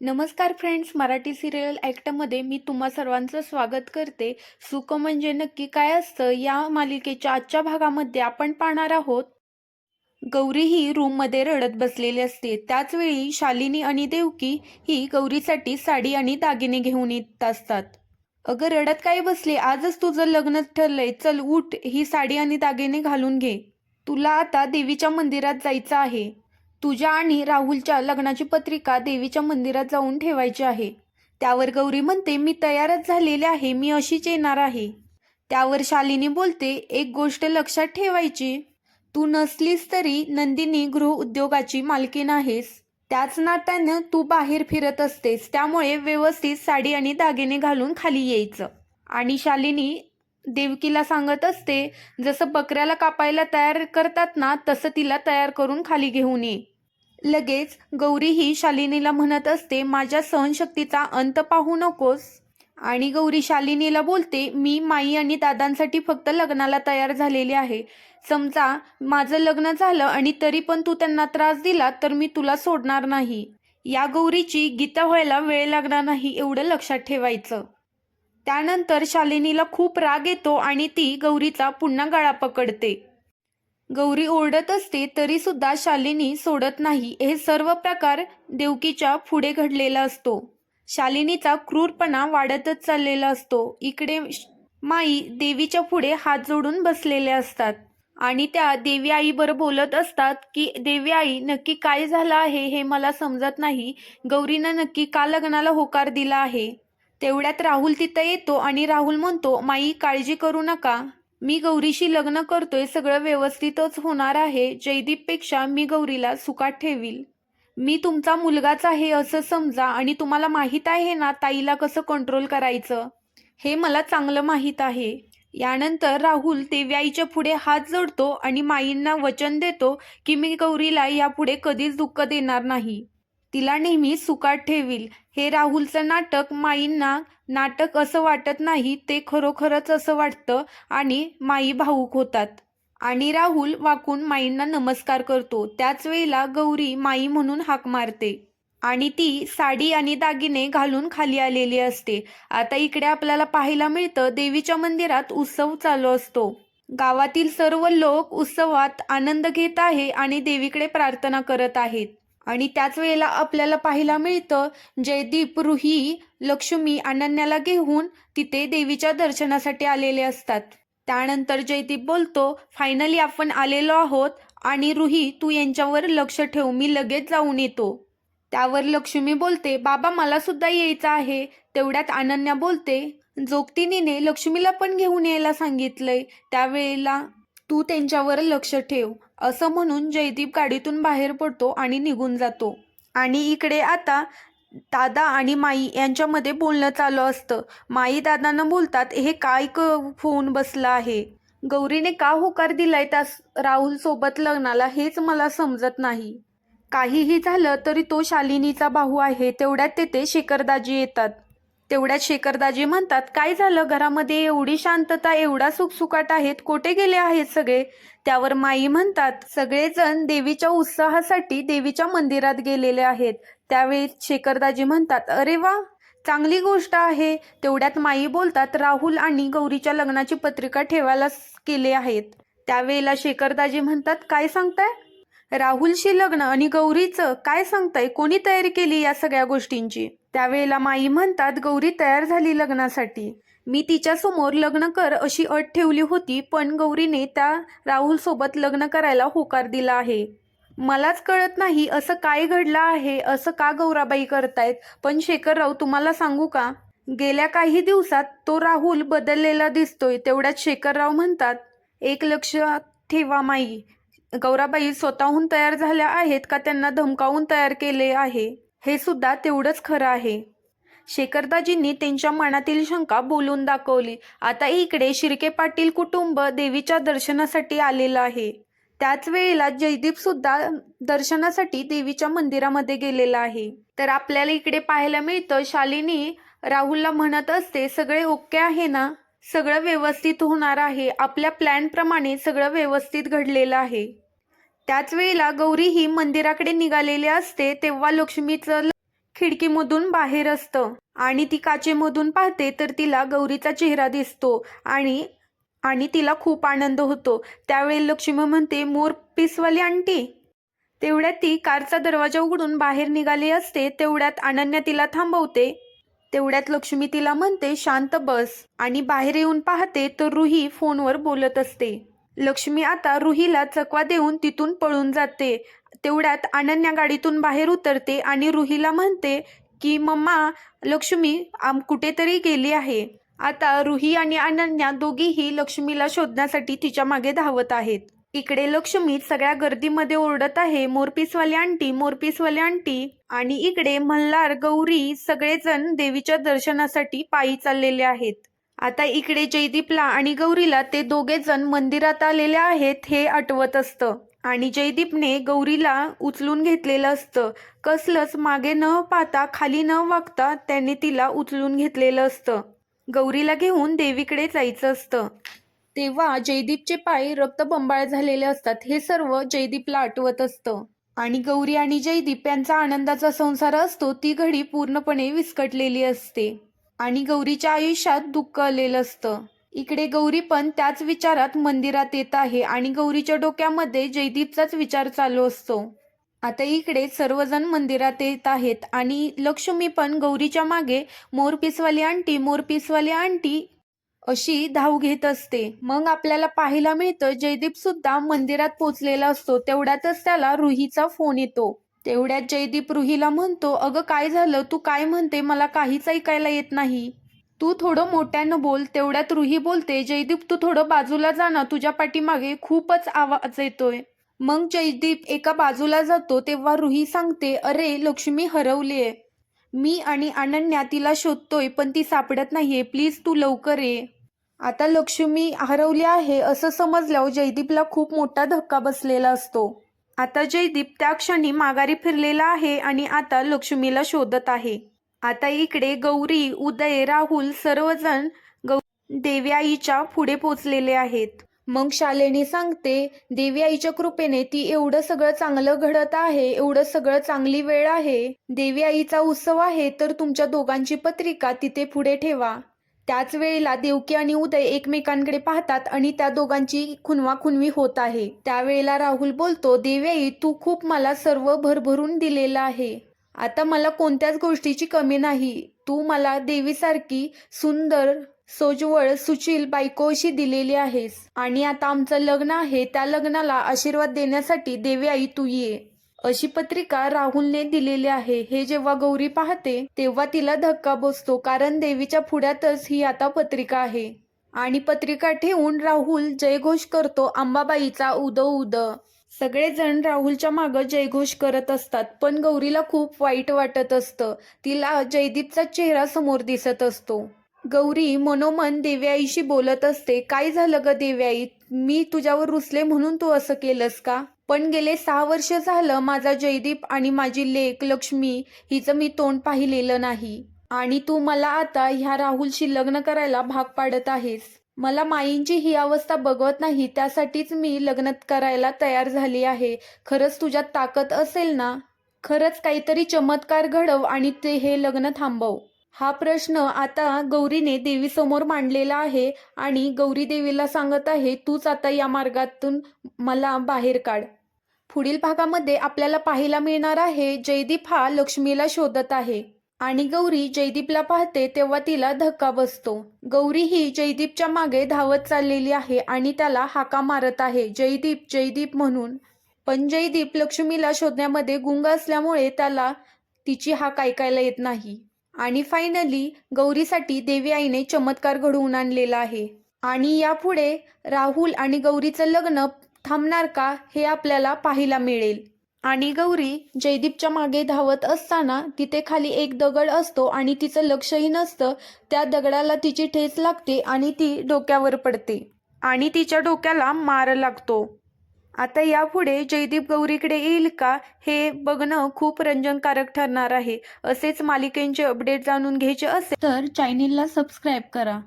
नमस्कार friends Marathi serial ॲक्टमध्ये मी तुम्हा सर्वांचं स्वागत करते. सुख म्हणजे नक्की काय असतं या मालिकेच्या आजच्या भागामध्ये आपण पाहणार आहोत. गौरी ही रूममध्ये रडत बसलेली असते. त्याचवेळी शालिनी आणि देवकी ही गौरीसाठी साडी आणि दागिने घेऊन येत असतात. अगं रडत काय बसले? आजच तुझं लग्न ठरलंय. चल उठ. ही साडी आणि दागिने घालून घे. तुला आता देवीच्या मंदिरात जायचं आहे. तुझ्या आणि राहुलच्या लग्नाची पत्रिका देवीच्या मंदिरात जाऊन ठेवायची आहे. त्यावर गौरी म्हणते मी तयारच झालेले आहे मी अशीच येणार आहे. त्यावर शालिनी बोलते एक गोष्ट लक्षात ठेवायची. तू नसलीस तरी नंदिनी गृह उद्योगाची मालकीण आहेस. त्याच नात्यानं तू बाहेर फिरत असतेस त्यामुळे व्यवस्थित साडी आणि दागिने घालून खाली यायचं. आणि शालिनी देवकीला सांगत असते जसं बकऱ्याला कापायला तयार करतात ना तसं तिला तयार करून खाली घेऊन ये. लगेच गौरी ही शालिनीला म्हणत असते माझ्या सहनशक्तीचा अंत पाहू नकोस. आणि गौरी शालिनीला बोलते मी माई आणि दादांसाठी फक्त लग्नाला तयार झालेली आहे. समजा माझं लग्न झालं आणि तरी पण तू त्यांना त्रास दिला तर मी तुला सोडणार नाही. या गौरीची गीता व्हायला वेळ लागणार नाही एवढं लक्षात ठेवायचं. त्यानंतर शालिनीला खूप राग येतो आणि ती गौरीचा पुन्हा गळा पकडते. गौरी ओरडत असते तरी सुद्धा शालिनी सोडत नाही. हे सर्व प्रकार देवकीच्या पुढे घडलेला असतो. शालिनीचा क्रूरपणा वाढतच चाललेला असतो. इकडे श- माई देवीच्या पुढे हात जोडून बसलेले असतात आणि त्या देवी आईबरोबर बोलत असतात की देवी आई नक्की काय झालं आहे हे मला समजत नाही. गौरीनं नक्की का लग्नाला होकार दिला आहे? तेवढ्यात राहुल तिथं येतो आणि राहुल म्हणतो माई काळजी करू नका. मी गौरीशी लग्न करतोय सगळं व्यवस्थितच होणार आहे. जयदीपपेक्षा मी गौरीला सुखात ठेवील. मी तुमचा मुलगाच आहे असं समजा आणि तुम्हाला माहीत आहे ना ताईला कसं कंट्रोल करायचं? हे मला चांगलं माहीत आहे. यानंतर राहुल देव्याईच्या पुढे हात जोडतो आणि माईंना वचन देतो की मी गौरीला यापुढे कधीच दुःख देणार नाही. तिला नेहमी सुखात ठेवील. हे राहुलचं नाटक माईंना नाटक असं वाटत नाही ते खरोखरच असं वाटतं आणि माई भाऊक होतात. आणि राहुल वाकून माईंना नमस्कार करतो. त्याच वेळेला गौरी माई म्हणून हाक मारते. आणि ती साडी आणि दागिने घालून खाली आलेली असते. आता इकडे आपल्याला पाहायला मिळतं देवीच्या मंदिरात उत्सव चालू असतो. गावातील सर्व लोक उत्सवात आनंद घेत आहे आणि देवीकडे प्रार्थना करत आहेत. आणि त्याच वेळेला आपल्याला पाहायला मिळतं जयदीप रुही लक्ष्मी अनन्याला घेऊन तिथे देवीच्या दर्शनासाठी आलेले असतात. त्यानंतर जयदीप बोलतो फायनली आपण आलेलो आहोत आणि रुही तू यांच्यावर लक्ष ठेव मी लगेच जाऊन येतो. त्यावर लक्ष्मी बोलते बाबा मला सुद्धा यायचं आहे. तेवढ्यात अनन्या बोलते जोगतिनीने लक्ष्मीला पण घेऊन यायला सांगितलंय. त्यावेळेला तू त्यांच्यावर लक्ष ठेव. असं म्हणून जयदीप गाडीतून बाहेर पडतो आणि निघून जातो. आणि इकडे आता दादा आणि माई यांच्यामध्ये बोलणं चालू असतं. माई दादांना बोलतात हे काय क फोन बसला आहे? गौरीने का होकार दिलाय त्या राहुल सोबत लग्नाला हेच मला समजत नाही. काहीही झालं तरी तो शालिनीचा भाऊ आहे तेवढ्यात तेथे शेखरदाजी येतात. तेवढ्यात शेखरदाजी म्हणतात काय झालं? घरामध्ये एवढी शांतता एवढा सुखसुखाट आहेत कोठे गेले आहेत सगळे? त्यावर माई म्हणतात सगळेजण देवीच्या उत्साहासाठी देवीच्या मंदिरात गेलेले आहेत. त्यावेळी शेखरदाजी म्हणतात अरे वा चांगली गोष्ट आहे. तेवढ्यात माई बोलतात राहुल आणि गौरीच्या लग्नाची पत्रिका ठेवायला केले आहेत. त्यावेळेला शेखरदाजी म्हणतात काय सांगताय? राहुलशी लग्न आणि गौरीचं काय सांगताय? कोणी तयारी केली या सगळ्या गोष्टींची? त्यावेळेला माई म्हणतात गौरी तयार झाली लग्नासाठी. मी तिच्यासमोर लग्न कर अशी अट ठेवली होती पण गौरीने त्या राहुल सोबत लग्न करायला होकार दिला आहे. मलाच कळत नाही असं काय घडलं आहे असं का गौराबाई करतायत? पण शेखरराव तुम्हाला सांगू का? गेल्या काही दिवसात तो राहुल बदललेला दिसतोय तेवढ्यात शेखरराव म्हणतात एक लक्षात ठेवा माई. गौराबाई स्वतःहून तयार झाल्या आहेत का? त्यांना धमकावून तयार केले आहे. हे सुद्धा तेवढंच खरं आहे. शेखरदाजींनी त्यांच्या मनातील शंका बोलून दाखवली. आता इकडे शिर्के पाटील कुटुंब देवीच्या दर्शनासाठी आलेलं आहे. त्याच वेळेला जयदीप सुद्धा दर्शनासाठी देवीच्या मंदिरामध्ये गेलेला आहे. तर आपल्याला इकडे पाहायला मिळतं शालिनी राहुलला म्हणत असते सगळे ओके आहे ना? सगळं व्यवस्थित होणार आहे. आपल्या प्लॅनप्रमाणे सगळं व्यवस्थित घडलेलं आहे. त्याच वेळेला गौरी ही मंदिराकडे निघालेली असते तेव्हा लक्ष्मीचं खिडकीमधून बाहेर असतं. आणि ती काचेमधून पाहते तर तिला गौरीचा चेहरा दिसतो आणि आणि तिला खूप आनंद होतो. त्यावेळी लक्ष्मी म्हणते मोर पिसवाली आंटी. तेवढ्यात ती कारचा दरवाजा उघडून बाहेर निघाली असते तेवढ्यात अनन्या तिला थांबवते. तेवढ्यात लक्ष्मी तिला म्हणते शांत बस. आणि बाहेर येऊन पाहते तर रुही फोनवर बोलत असते. लक्ष्मी आता रुहीला चकवा देऊन तिथून पळून जाते. तेवढ्यात अनन्या गाडीतून बाहेर उतरते आणि रुहीला म्हणते की मम्मा लक्ष्मी आम कुठेतरी गेली आहे. आता रुही आणि अनन्या दोघीही लक्ष्मीला शोधण्यासाठी तिच्यामागे धावत आहेत. इकडे लक्ष्मी सगळ्या गर्दीमध्ये ओरडत आहे मोरपीसवाली आंटी मोरपीसवाली आंटी. आणि इकडे मल्हार गौरी सगळेजण देवीच्या दर्शनासाठी पायी चाललेले आहेत. आता इकडे जयदीपला आणि गौरीला ते दोघे जण मंदिरात आलेले आहेत हे आठवत असतं. आणि जयदीपने गौरीला उचलून घेतलेलं असतं. कसलंच मागे न पाहता खाली न वागता त्याने तिला उचलून घेतलेलं असतं. गौरीला घेऊन देवीकडे जायचं असतं. तेव्हा जयदीपचे पाय रक्तबंबाळ झालेले असतात हे सर्व जयदीपला आठवत असतं. आणि गौरी आणि जयदीप यांचा आनंदाचा संसार असतो ती घडी पूर्णपणे विस्कटलेली असते. आणि गौरीच्या आयुष्यात दुःख आलेलं असतं. इकडे गौरी पण त्याच विचारात मंदिरात येत आहे आणि गौरीच्या डोक्यामध्ये जयदीपचाच विचार चालू असतो. आता इकडे सर्वजण मंदिरात येत आहेत आणि लक्ष्मी पण गौरीच्या मागे मोरपीसवाली आंटी मोरपीसवाली आंटी अशी धाव घेत असते. मग आपल्याला पाहायला मिळतं जयदीप सुद्धा मंदिरात पोचलेला असतो तेवढ्यातच त्याला रुहीचा फोन येतो. तेवढ्यात जयदीप रुहीला म्हणतो अगं काय झालं? तू काय म्हणते? मला काहीच ऐकायला येत नाही. तू थोडं मोठ्यानं बोल. तेवढ्यात रुही बोलते जयदीप तू थोडं बाजूला जा ना. तुझ्या पाठीमागे खूपच आवाज येतोय. मग जयदीप एका बाजूला जातो तेव्हा रुही सांगते अरे लक्ष्मी हरवलीये. मी आणि अनन्या तिला शोधतोय पण ती सापडत नाहीये. प्लीज तू लवकर ये. आता लक्ष्मी हरवली आहे असं समजल्यावर जयदीपला खूप मोठा धक्का बसलेला असतो. आता जयदीप त्या क्षणी माघारी फिरलेला आहे आणि आता लक्ष्मीला शोधत आहे. आता इकडे गौरी उदय राहुल सर्वजण गौ देवी आईच्या पुढे पोचलेले आहेत. मग शालेनी सांगते देवी आईच्या कृपेने ती एवढं सगळं चांगलं घडत आहे एवढं सगळं चांगली वेळ आहे. देवी आईचा उत्सव आहे तर तुमच्या दोघांची पत्रिका तिथे पुढे ठेवा. त्याच वेळेला देवकी आणि उदय एकमेकांकडे पाहतात आणि त्या दोघांची खुनवा खुनवी होत आहे. त्यावेळेला राहुल बोलतो देवी आई तू खूप मला सर्व भरभरून दिलेलं आहे. आता मला कोणत्याच गोष्टीची कमी नाही. तू मला देवीसारखी सुंदर सोजवळ सुशील बायको अशी दिलेली आहेस. आणि आता आमचं लग्न आहे. त्या लग्नाला आशीर्वाद देण्यासाठी देवी आई तू ये. अशी पत्रिका राहुलने दिलेली आहे. हे जेव्हा गौरी पाहते तेव्हा तिला धक्का बसतो कारण देवीच्या पुढ्यातच ही आता पत्रिका आहे. आणि पत्रिका ठेवून राहुल जयघोष करतो अंबाबाईचा उद उद सगळेजण राहुलच्या मागं जयघोष करत असतात पण गौरीला खूप वाईट वाटत असतं. तिला जयदीपचा चेहरा समोर दिसत असतो. गौरी मनोमन देव्याईशी बोलत असते काय झालं ग देव्याई? मी तुझ्यावर रुसले म्हणून तू असं केलंस का? पण गेले सहा वर्ष झालं माझा जयदीप आणि माझी लेख लक्ष्मी हिचं मी तोंड पाहिलेलं नाही. आणि तू मला आता ह्या राहुलशी लग्न करायला भाग पाडत आहेस. मला माईंची ही अवस्था बघवत नाही त्यासाठीच मी लग्न करायला तयार झाली आहे. खरंच तुझ्यात ताकद असेल ना? खरंच काहीतरी चमत्कार घडव आणि ते हे लग्न थांबव. हा प्रश्न आता गौरीने देवीसमोर मांडलेला आहे आणि गौरी देवीला सांगत आहे तूच आता या मार्गातून मला बाहेर काढ. पुढील भागामध्ये आपल्याला पाहायला मिळणार आहे जयदीप हा लक्ष्मीला शोधत आहे. आणि गौरी जयदीपला पाहते तेव्हा तिला धक्का बसतो. गौरी ही जयदीपच्या मागे धावत चाललेली आहे आणि त्याला हाका मारत आहे. जयदीप जयदीप म्हणून. पण जयदीप लक्ष्मीला शोधण्यामध्ये गुंग असल्यामुळे त्याला तिची हाक ऐकायला येत नाही. आणि फायनली गौरीसाठी देवी आईने चमत्कार घडवून आणलेला आहे. आणि यापुढे राहुल आणि गौरीचं लग्न थांबणार का हे आपल्याला पाहायला मिळेल. आणि गौरी जयदीपच्या मागे धावत असताना तिथे खाली एक दगड असतो आणि तिचं लक्षही नसतं. त्या दगडाला तिची ठेच लागते आणि ती डोक्यावर पडते. आणि तिच्या डोक्याला मार लागतो. आता यापुढे जयदीप गौरीकडे येईल का हे बघणं खूप रंजनकारक ठरणार आहे. असेच मालिकेंचे अपडेट जाणून घ्यायचे असेल तर चॅनेलला सबस्क्राईब करा.